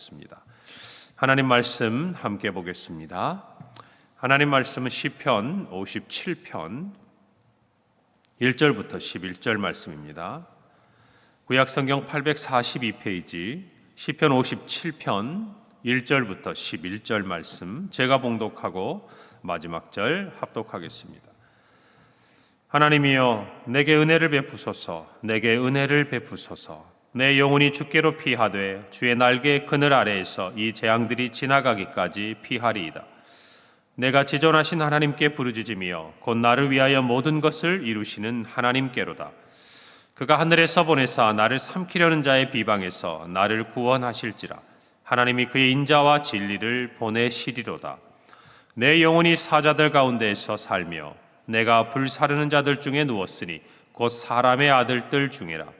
있습니다. 하나님 말씀 함께 보겠습니다. 하나님 말씀은 시편 57편 1절부터 11절 말씀입니다. 구약 성경 842페이지 시편 57편 1절부터 11절 말씀 제가 봉독하고 마지막 절 합독하겠습니다. 하나님이여 내게 은혜를 베푸소서 내게 은혜를 베푸소서 내 영혼이 주께로 피하되 주의 날개 그늘 아래에서 이 재앙들이 지나가기까지 피하리이다. 내가 지존하신 하나님께 부르짖으며 곧 나를 위하여 모든 것을 이루시는 하나님께로다. 그가 하늘에서 보내사 나를 삼키려는 자의 비방에서 나를 구원하실지라. 하나님이 그의 인자와 진리를 보내시리로다. 내 영혼이 사자들 가운데에서 살며 내가 불사르는 자들 중에 누웠으니 곧 사람의 아들들 중에라.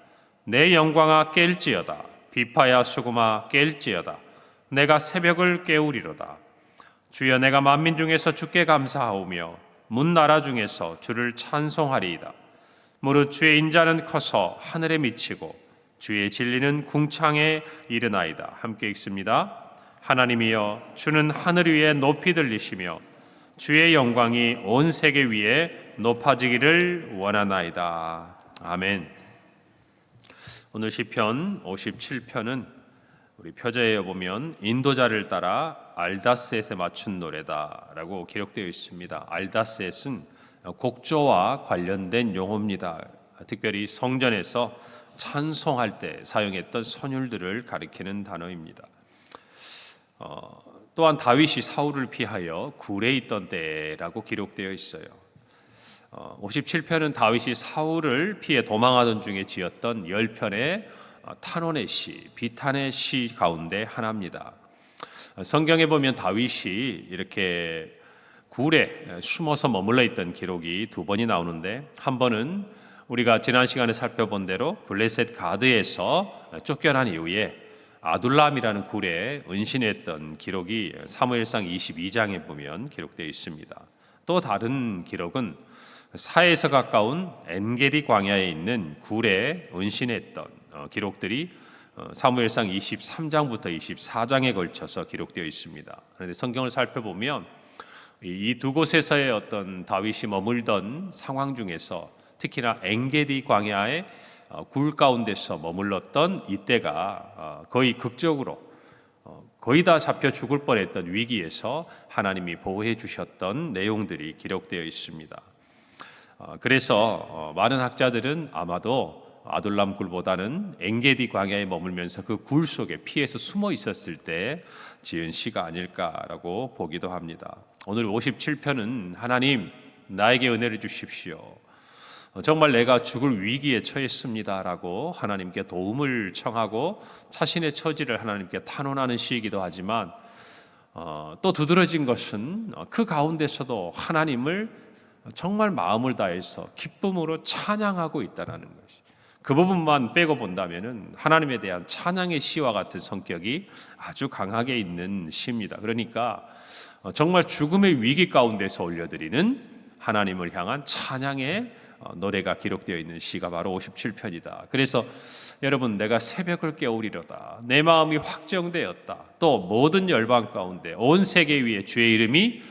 내 영광아 깰지어다. 비파야 수구마 깰지어다. 내가 새벽을 깨우리로다. 주여 내가 만민 중에서 주께 감사하오며 문 나라 중에서 주를 찬송하리이다. 무릇 주의 인자는 커서 하늘에 미치고 주의 진리는 궁창에 이르나이다. 함께 읽습니다. 하나님이여 주는 하늘 위에 높이 들리시며 주의 영광이 온 세계 위에 높아지기를 원하나이다. 아멘. 오늘 시편 57편은 우리 표제에 보면 인도자를 따라 알다스엣에 맞춘 노래다라고 기록되어 있습니다. 알다스엣은 곡조와 관련된 용어입니다. 특별히 성전에서 찬송할 때 사용했던 선율들을 가리키는 단어입니다. 어, 또한 다윗이 사울을 피하여 굴에 있던 때라고 기록되어 있어요. 57편은 어, 다윗이 사울을 피해 도망하던 중에 지었던 10편의 어, 탄원의 시, 비탄의 시 가운데 하나입니다. 어, 성경에 보면 다윗이 이렇게 굴에 숨어서 머물러 있던 기록이 두 번이 나오는데 한 번은 우리가 지난 시간에 살펴본 대로 블레셋 가드에서 쫓겨난 이후에 아둘람이라는 굴에 은신했던 기록이 사무엘상 22장에 보면 기록되어 있습니다. 또 다른 기록은 사해에서 가까운 엔게리 광야에 있는 굴에 은신했던 어, 기록들이 어, 사무엘상 23장부터 24장에 걸쳐서 기록되어 있습니다. 그런데 성경을 살펴보면 이 두 곳에서의 어떤 다윗이 머물던 상황 중에서 특히나 엔게디 광야의 어, 굴 가운데서 머물렀던 이때가 거의 극적으로 거의 다 잡혀 죽을 뻔했던 위기에서 하나님이 보호해 주셨던 내용들이 기록되어 있습니다. 어, 그래서 어, 많은 학자들은 아마도 아둘람 굴보다는 엥게디 광야에 머물면서 그 굴 속에 피해서 숨어 있었을 때 지은 시가 아닐까라고 보기도 합니다. 오늘 57편은 하나님 나에게 은혜를 주십시오. 어, 정말 내가 죽을 위기에 처했습니다라고 하나님께 도움을 청하고 자신의 처지를 하나님께 탄원하는 시이기도 하지만 어, 또 두드러진 것은 그 가운데서도 하나님을 정말 마음을 다해서 기쁨으로 찬양하고 있다라는 것이. 그 부분만 빼고 본다면은 하나님에 대한 찬양의 시와 같은 성격이 아주 강하게 있는 시입니다. 그러니까 어, 정말 죽음의 위기 가운데서 올려드리는 하나님을 향한 찬양의 어, 노래가 기록되어 있는 시가 바로 57편이다. 그래서 여러분 내가 새벽을 깨우리로다. 내 마음이 확정되었다. 또 모든 열방 가운데 온 세계 위에 주의 이름이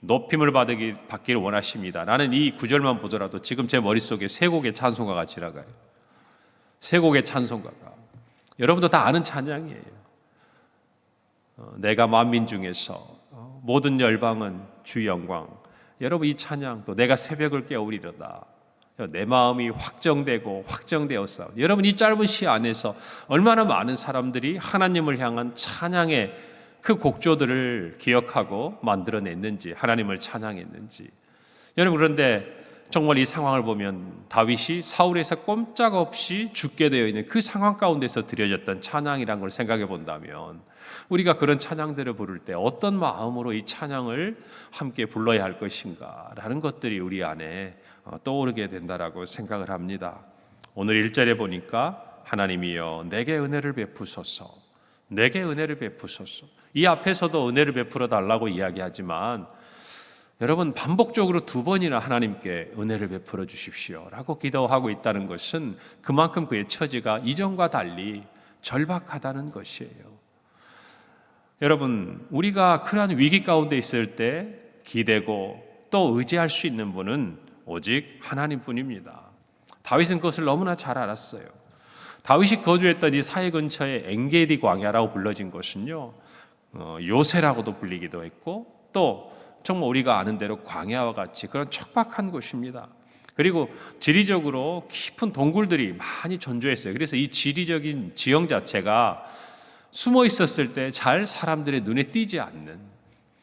높임을 받기, 받기를 원하십니다. 나는 이 구절만 보더라도 지금 제 머릿속에 세 곡의 찬송가가 지나가요. 세 곡의 찬송가가. 여러분도 다 아는 찬양이에요. 어, 내가 만민 중에서 어, 모든 열방은 주 영광. 여러분 이 찬양 또 내가 새벽을 깨우리로다. 내 마음이 확정되고 확정되었어. 여러분 이 짧은 시 안에서 얼마나 많은 사람들이 하나님을 향한 찬양의 그 곡조들을 기억하고 만들어냈는지 하나님을 찬양했는지. 여러분 그런데 정말 이 상황을 보면 다윗이 사울에서 꼼짝없이 죽게 되어 있는 그 상황 가운데서 드려졌던 찬양이란 걸 생각해 본다면 우리가 그런 찬양들을 부를 때 어떤 마음으로 이 찬양을 함께 불러야 할 것인가라는 것들이 우리 안에 어, 떠오르게 된다라고 생각을 합니다. 오늘 1절에 보니까 하나님이여 내게 은혜를 베푸소서. 내게 은혜를 베푸소서 이 앞에서도 은혜를 베풀어 달라고 이야기하지만 여러분 반복적으로 두 번이나 하나님께 은혜를 베풀어 주십시오라고 기도하고 있다는 것은 그만큼 그의 처지가 이전과 달리 절박하다는 것이에요. 여러분 우리가 그러한 위기 가운데 있을 때 기대고 또 의지할 수 있는 분은 오직 하나님뿐입니다. 다윗은 그것을 너무나 잘 알았어요. 다윗이 거주했던 이 사해 근처의 엥게디 광야라고 불러진 곳은요 어, 요새라고도 불리기도 했고 또 정말 우리가 아는 대로 광야와 같이 그런 척박한 곳입니다. 그리고 지리적으로 깊은 동굴들이 많이 존재했어요. 그래서 이 지리적인 지형 자체가 숨어 있었을 때 잘 사람들의 눈에 띄지 않는.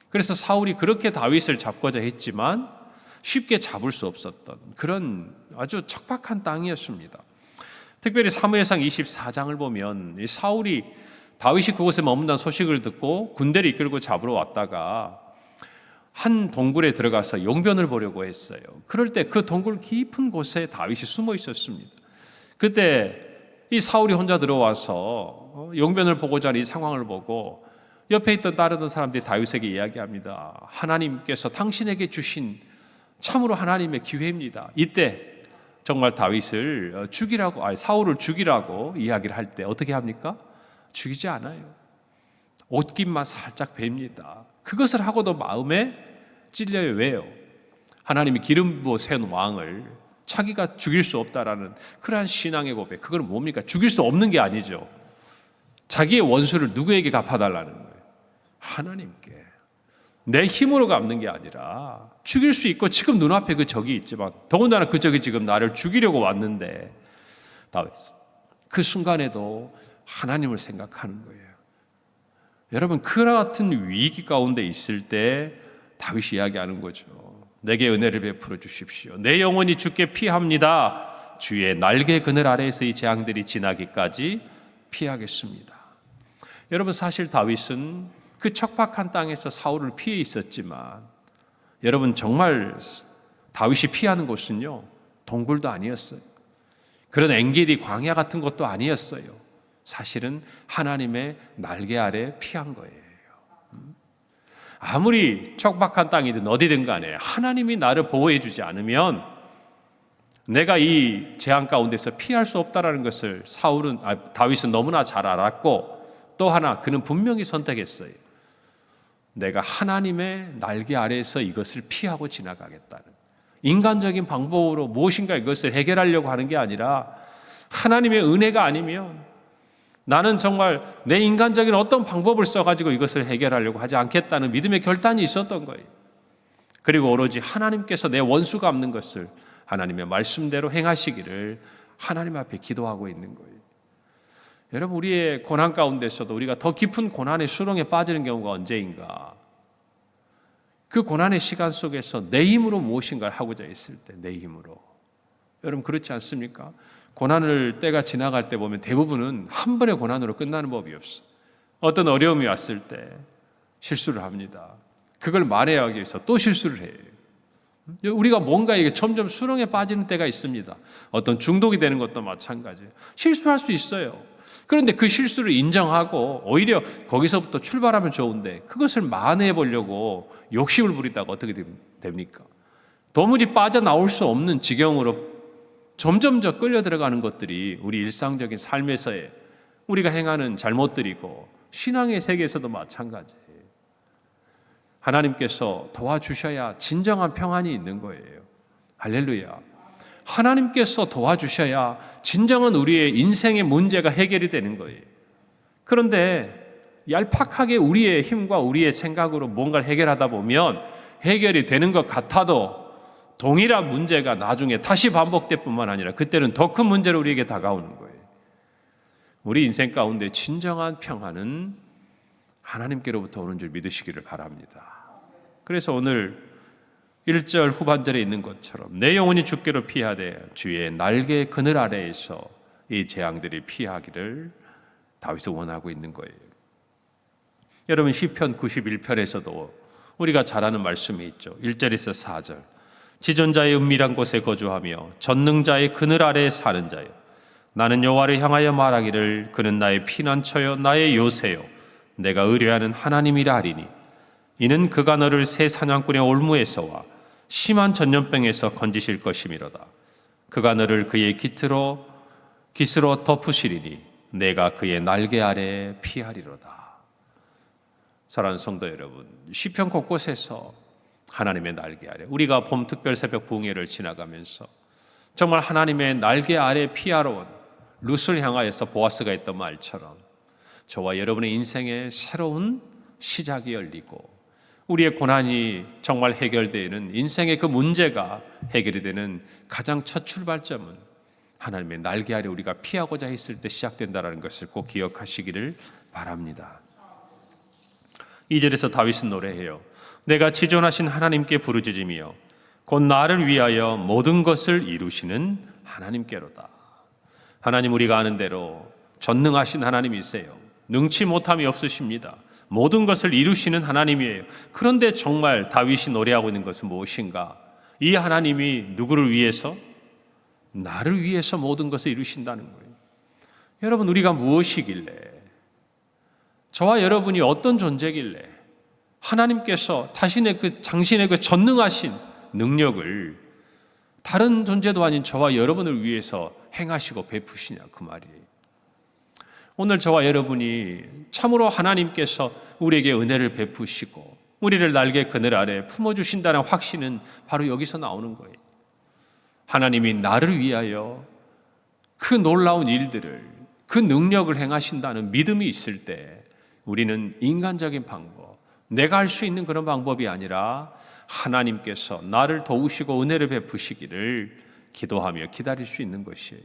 그래서 사울이 그렇게 다윗을 잡고자 했지만 쉽게 잡을 수 없었던 그런 아주 척박한 땅이었습니다. 특별히 사무엘상 24장을 보면 이 사울이 다윗이 그곳에 머문다는 소식을 듣고 군대를 이끌고 잡으러 왔다가 한 동굴에 들어가서 용변을 보려고 했어요. 그럴 때 그 동굴 깊은 곳에 다윗이 숨어 있었습니다. 그때 이 사울이 혼자 들어와서 어, 용변을 보고자 하는 이 상황을 보고 옆에 있던 다른 사람들이 다윗에게 이야기합니다. 하나님께서 당신에게 주신 참으로 하나님의 기회입니다. 이때 정말 다윗을 어, 죽이라고 아니 사울을 죽이라고 이야기를 할 때 어떻게 합니까? 죽이지 않아요. 옷깃만 살짝 뵙니다. 그것을 하고도 마음에 찔려요. 왜요? 하나님이 기름 부어 세운 왕을 자기가 죽일 수 없다라는 그러한 신앙의 고백. 그걸 뭡니까? 죽일 수 없는 게 아니죠. 자기의 원수를 누구에게 갚아달라는 거예요? 하나님께. 내 힘으로 갚는 게 아니라 죽일 수 있고 지금 눈앞에 그 적이 있지만 더군다나 그 적이 지금 나를 죽이려고 왔는데 그 순간에도 하나님을 생각하는 거예요. 여러분 그 같은 위기 가운데 있을 때 다윗이 이야기하는 거죠. 내게 은혜를 베풀어 주십시오. 내 영혼이 주께 피합니다. 주의 날개 그늘 아래에서 이 재앙들이 지나기까지 피하겠습니다. 여러분 사실 다윗은 그 척박한 땅에서 사울을 피해 있었지만 여러분 정말 다윗이 피하는 곳은요 동굴도 아니었어요. 그런 엥게디 광야 같은 것도 아니었어요. 사실은 하나님의 날개 아래 피한 거예요. 아무리 척박한 땅이든 어디든 간에 하나님이 나를 보호해 주지 않으면 내가 이 재앙 가운데서 피할 수 없다라는 것을 사울은 아, 다윗은 너무나 잘 알았고 또 하나 그는 분명히 선택했어요. 내가 하나님의 날개 아래에서 이것을 피하고 지나가겠다는 인간적인 방법으로 무엇인가 이것을 해결하려고 하는 게 아니라 하나님의 은혜가 아니면 나는 정말 내 인간적인 어떤 방법을 써가지고 이것을 해결하려고 하지 않겠다는 믿음의 결단이 있었던 거예요. 그리고 오로지 하나님께서 내 원수 갚는 것을 하나님의 말씀대로 행하시기를 하나님 앞에 기도하고 있는 거예요. 여러분 우리의 고난 가운데서도 우리가 더 깊은 고난의 수렁에 빠지는 경우가 언제인가? 그 고난의 시간 속에서 내 힘으로 무엇인가를 하고자 했을 때 내 힘으로 여러분 그렇지 않습니까? 고난을 때가 지나갈 때 보면 대부분은 한 번의 고난으로 끝나는 법이 없어. 어떤 어려움이 왔을 때 실수를 합니다. 그걸 말해야 위해서 또 실수를 해요. 우리가 뭔가 이게 점점 수렁에 빠지는 때가 있습니다. 어떤 중독이 되는 것도 마찬가지예요. 실수할 수 있어요. 그런데 그 실수를 인정하고 오히려 거기서부터 출발하면 좋은데 그것을 만회해 보려고 욕심을 부리다가 어떻게 됩니까? 도무지 빠져나올 수 없는 지경으로 점점 더 끌려 들어가는 것들이 우리 일상적인 삶에서의 우리가 행하는 잘못들이고 신앙의 세계에서도 마찬가지예요. 하나님께서 도와주셔야 진정한 평안이 있는 거예요. 할렐루야. 하나님께서 도와주셔야 진정한 우리의 인생의 문제가 해결이 되는 거예요. 그런데 얄팍하게 우리의 힘과 우리의 생각으로 뭔가를 해결하다 보면 해결이 되는 것 같아도 동일한 문제가 나중에 다시 반복될 뿐만 아니라 그때는 더 큰 문제로 우리에게 다가오는 거예요. 우리 인생 가운데 진정한 평안은 하나님께로부터 오는 줄 믿으시기를 바랍니다. 그래서 오늘 1절 후반절에 있는 것처럼 내 영혼이 죽게로 피하되 주의 날개 그늘 아래에서 이 재앙들이 피하기를 다윗은 원하고 있는 거예요. 여러분 시편 91편에서도 우리가 잘 아는 말씀이 있죠. 1절에서 4절. 지존자의 은밀한 곳에 거주하며 전능자의 그늘 아래에 사는 자여 나는 여호와를 향하여 말하기를 그는 나의 피난처요 나의 요새요 내가 의뢰하는 하나님이라 하리니. 이는 그가 너를 새 사냥꾼의 올무에서와 심한 전염병에서 건지실 것이미로다. 그가 너를 그의 깃으로 깃으로 덮으시리니 내가 그의 날개 아래에 피하리로다. 사랑하는 성도 여러분 시편 곳곳에서 하나님의 날개 아래 우리가 봄 특별 새벽 부흥회를 지나가면서 정말 하나님의 날개 아래 피하러 온 룻을 향하여서 보아스가 했던 말처럼 저와 여러분의 인생에 새로운 시작이 열리고 우리의 고난이 정말 해결되는 인생의 그 문제가 해결이 되는 가장 첫 출발점은 하나님의 날개 아래 우리가 피하고자 했을 때 시작된다라는 것을 꼭 기억하시기를 바랍니다. 2절에서 다윗은 노래해요. 내가 지존하신 하나님께 부르짖으며 곧 나를 위하여 모든 것을 이루시는 하나님께로다. 하나님 우리가 아는 대로 전능하신 하나님이세요. 능치 못함이 없으십니다. 모든 것을 이루시는 하나님이에요. 그런데 정말 다윗이 노래하고 있는 것은 무엇인가? 이 하나님이 누구를 위해서? 나를 위해서 모든 것을 이루신다는 거예요. 여러분, 우리가 무엇이길래? 저와 여러분이 어떤 존재길래? 하나님께서 자신의 그, 당신의 그 전능하신 능력을 다른 존재도 아닌 저와 여러분을 위해서 행하시고 베푸시냐 그 말이에요. 오늘 저와 여러분이 참으로 하나님께서 우리에게 은혜를 베푸시고 우리를 날개 그늘 아래 품어 주신다는 확신은 바로 여기서 나오는 거예요. 하나님이 나를 위하여 그 놀라운 일들을 그 능력을 행하신다는 믿음이 있을 때 우리는 인간적인 방법, 내가 할 수 있는 그런 방법이 아니라 하나님께서 나를 도우시고 은혜를 베푸시기를 기도하며 기다릴 수 있는 것이에요.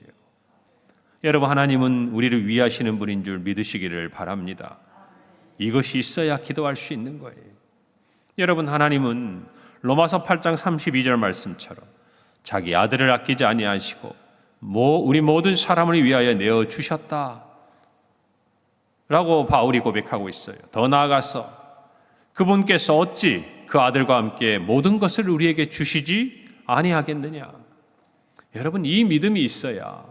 여러분 하나님은 우리를 위하시는 분인 줄 믿으시기를 바랍니다. 이것이 있어야 기도할 수 있는 거예요. 여러분 하나님은 로마서 8장 32절 말씀처럼 자기 아들을 아끼지 아니하시고 우리 모든 사람을 위하여 내어 주셨다. 라고 바울이 고백하고 있어요. 더 나아가서 그분께서 어찌 그 아들과 함께 모든 것을 우리에게 주시지 아니하겠느냐. 여러분 이 믿음이 있어야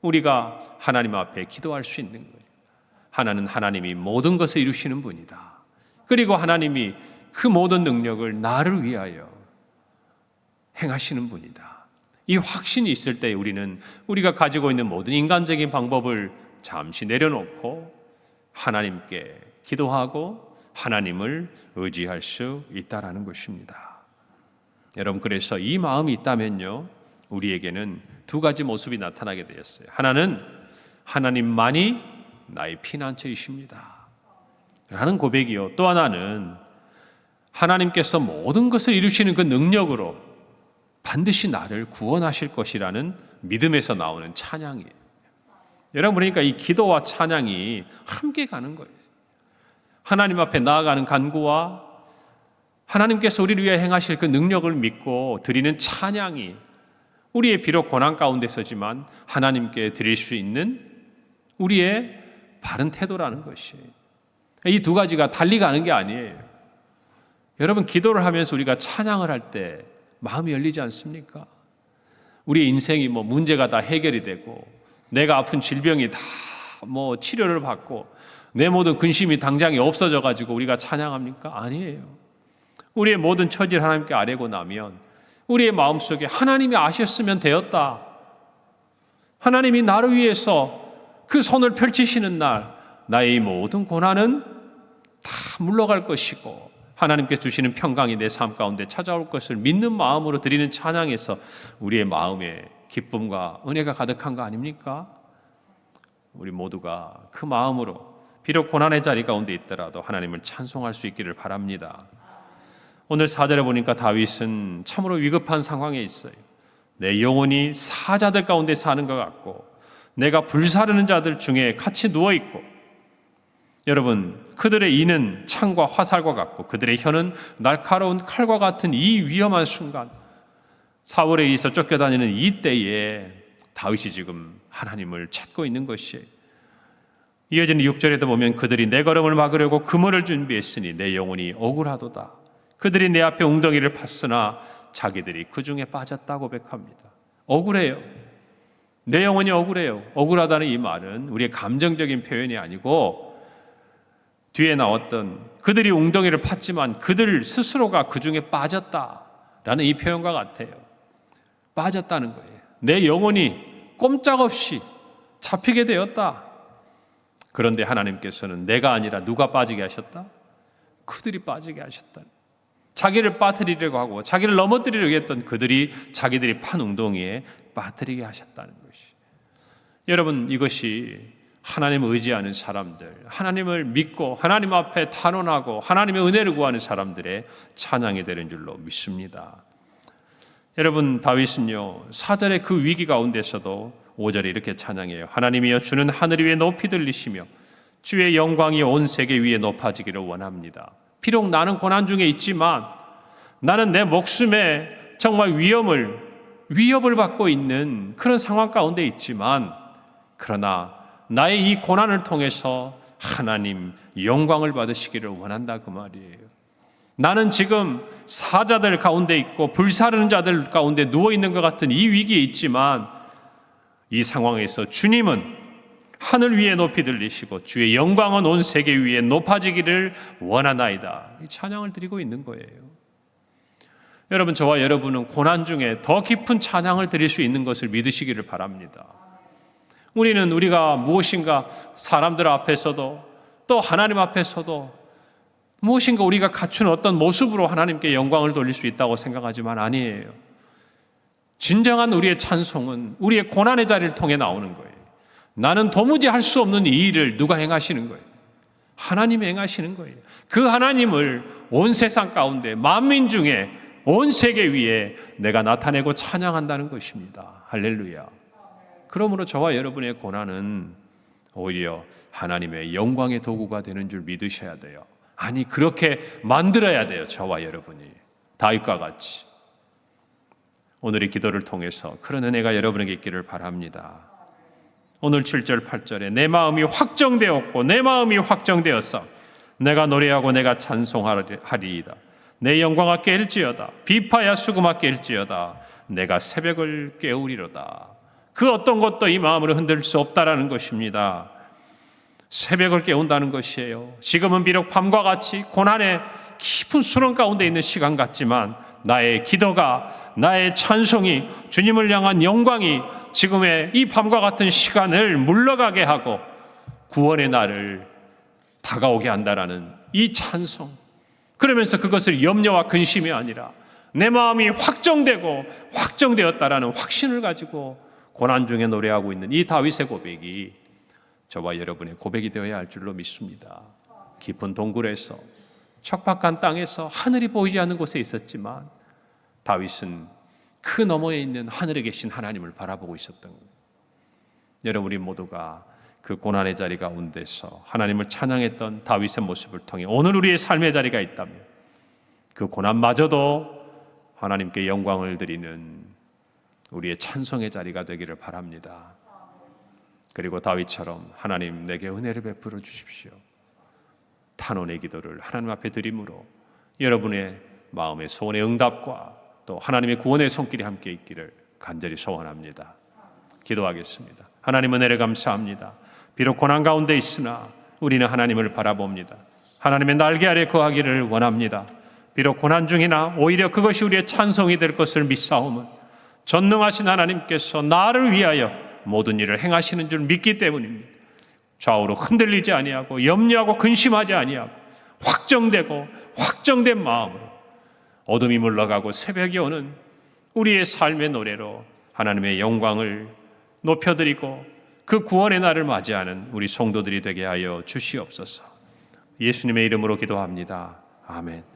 우리가 하나님 앞에 기도할 수 있는 거예요. 하나는 하나님이 모든 것을 이루시는 분이다. 그리고 하나님이 그 모든 능력을 나를 위하여 행하시는 분이다. 이 확신이 있을 때 우리는 우리가 가지고 있는 모든 인간적인 방법을 잠시 내려놓고 하나님께 기도하고 하나님을 의지할 수 있다라는 것입니다. 여러분 그래서 이 마음이 있다면요. 우리에게는 두 가지 모습이 나타나게 되었어요. 하나는 하나님만이 나의 피난처이십니다. 라는 고백이요. 또 하나는 하나님께서 모든 것을 이루시는 그 능력으로 반드시 나를 구원하실 것이라는 믿음에서 나오는 찬양이에요. 여러분 그러니까 이 기도와 찬양이 함께 가는 거예요. 하나님 앞에 나아가는 간구와 하나님께서 우리를 위해 행하실 그 능력을 믿고 드리는 찬양이 우리의 비록 고난 가운데서지만 하나님께 드릴 수 있는 우리의 바른 태도라는 것이에요. 이두 가지가 달리 가는 게 아니에요. 여러분 기도를 하면서 우리가 찬양을 할 때 마음이 열리지 않습니까? 우리 인생이 뭐 문제가 다 해결이 되고 내가 아픈 질병이 다 뭐 치료를 받고 내 모든 근심이 당장에 없어져 가지고 우리가 찬양합니까? 아니에요. 우리의 모든 처지를 하나님께 아뢰고 나면 우리의 마음속에 하나님이 아셨으면 되었다. 하나님이 나를 위해서 그 손을 펼치시는 날 나의 모든 고난은 다 물러갈 것이고 하나님께 주시는 평강이 내 삶 가운데 찾아올 것을 믿는 마음으로 드리는 찬양에서 우리의 마음에 기쁨과 은혜가 가득한 거 아닙니까? 우리 모두가 그 마음으로 비록 고난의 자리 가운데 있더라도 하나님을 찬송할 수 있기를 바랍니다. 오늘 사절에 보니까 다윗은 참으로 위급한 상황에 있어요. 내 영혼이 사자들 가운데 사는 것 같고 내가 불사르는 자들 중에 같이 누워 있고 여러분, 그들의 이는 창과 화살과 같고 그들의 혀는 날카로운 칼과 같은 이 위험한 순간 사울에 의해서 쫓겨다니는 이 때에 다윗이 지금 하나님을 찾고 있는 것이에요. 이어지는 6절에도 보면 그들이 내 걸음을 막으려고 그물을 준비했으니 내 영혼이 억울하도다. 그들이 내 앞에 웅덩이를 팠으나 자기들이 그 중에 빠졌다고 고백합니다. 억울해요. 내 영혼이 억울해요. 억울하다는 이 말은 우리의 감정적인 표현이 아니고 뒤에 나왔던 그들이 웅덩이를 팠지만 그들 스스로가 그 중에 빠졌다라는 이 표현과 같아요. 빠졌다는 거예요. 내 영혼이 꼼짝없이 잡히게 되었다. 그런데 하나님께서는 내가 아니라 누가 빠지게 하셨다? 그들이 빠지게 하셨다. 자기를 빠뜨리려고 하고 자기를 넘어뜨리려고 했던 그들이 자기들이 판 웅덩이에 빠뜨리게 하셨다는 것이. 여러분 이것이 하나님을 의지하는 사람들, 하나님을 믿고 하나님 앞에 탄원하고 하나님의 은혜를 구하는 사람들의 찬양이 되는 줄로 믿습니다. 여러분 다윗은요 사절의 그 위기 가운데서도 5절에 이렇게 찬양해요. 하나님이여 주는 하늘 위에 높이 들리시며 주의 영광이 온 세계 위에 높아지기를 원합니다. 비록 나는 고난 중에 있지만 나는 내 목숨에 정말 위험을 위협을 받고 있는 그런 상황 가운데 있지만 그러나 나의 이 고난을 통해서 하나님 영광을 받으시기를 원한다 그 말이에요. 나는 지금 사자들 가운데 있고 불사르는 자들 가운데 누워 있는 것 같은 이 위기에 있지만 이 상황에서 주님은 하늘 위에 높이 들리시고 주의 영광은 온 세계 위에 높아지기를 원하나이다. 이 찬양을 드리고 있는 거예요. 여러분 저와 여러분은 고난 중에 더 깊은 찬양을 드릴 수 있는 것을 믿으시기를 바랍니다. 우리는 우리가 무엇인가 사람들 앞에서도 또 하나님 앞에서도 무엇인가 우리가 갖춘 어떤 모습으로 하나님께 영광을 돌릴 수 있다고 생각하지만 아니에요. 진정한 우리의 찬송은 우리의 고난의 자리를 통해 나오는 거예요. 나는 도무지 할 수 없는 이 일을 누가 행하시는 거예요? 하나님이 행하시는 거예요. 그 하나님을 온 세상 가운데 만민 중에 온 세계 위에 내가 나타내고 찬양한다는 것입니다. 할렐루야. 그러므로 저와 여러분의 고난은 오히려 하나님의 영광의 도구가 되는 줄 믿으셔야 돼요. 아니 그렇게 만들어야 돼요. 저와 여러분이 다윗과 같이 오늘의 기도를 통해서 그런 은혜가 여러분에게 있기를 바랍니다. 오늘 7절 8절에 내 마음이 확정되었고 내 마음이 확정되었어 내가 노래하고 내가 찬송하리이다. 내 영광아 깰지어다 비파야 수금아 깰지어다 내가 새벽을 깨우리로다. 그 어떤 것도 이 마음을 흔들 수 없다라는 것입니다. 새벽을 깨운다는 것이에요. 지금은 비록 밤과 같이 고난의 깊은 수렁 가운데 있는 시간 같지만 나의 기도가 나의 찬송이 주님을 향한 영광이 지금의 이 밤과 같은 시간을 물러가게 하고 구원의 날을 다가오게 한다라는 이 찬송. 그러면서 그것을 염려와 근심이 아니라 내 마음이 확정되고 확정되었다라는 확신을 가지고 고난 중에 노래하고 있는 이 다윗의 고백이 저와 여러분의 고백이 되어야 할 줄로 믿습니다. 깊은 동굴에서 척박한 땅에서 하늘이 보이지 않는 곳에 있었지만 다윗은 그 너머에 있는 하늘에 계신 하나님을 바라보고 있었던 거예요. 여러분 우리 모두가 그 고난의 자리 가운데서 하나님을 찬양했던 다윗의 모습을 통해 오늘 우리의 삶의 자리가 있다면 그 고난마저도 하나님께 영광을 드리는 우리의 찬송의 자리가 되기를 바랍니다. 그리고 다윗처럼 하나님 내게 은혜를 베풀어 주십시오. 탄원의 기도를 하나님 앞에 드림으로 여러분의 마음의 소원의 응답과 또 하나님의 구원의 손길이 함께 있기를 간절히 소원합니다. 기도하겠습니다. 하나님 은혜를 감사합니다. 비록 고난 가운데 있으나 우리는 하나님을 바라봅니다. 하나님의 날개 아래 거하기를 원합니다. 비록 고난 중이나 오히려 그것이 우리의 찬송이 될 것을 믿사오면 전능하신 하나님께서 나를 위하여 모든 일을 행하시는 줄 믿기 때문입니다. 좌우로 흔들리지 아니하고 염려하고 근심하지 아니하고 확정되고 확정된 마음으로 어둠이 물러가고 새벽이 오는 우리의 삶의 노래로 하나님의 영광을 높여드리고 그 구원의 날을 맞이하는 우리 성도들이 되게 하여 주시옵소서. 예수님의 이름으로 기도합니다. 아멘.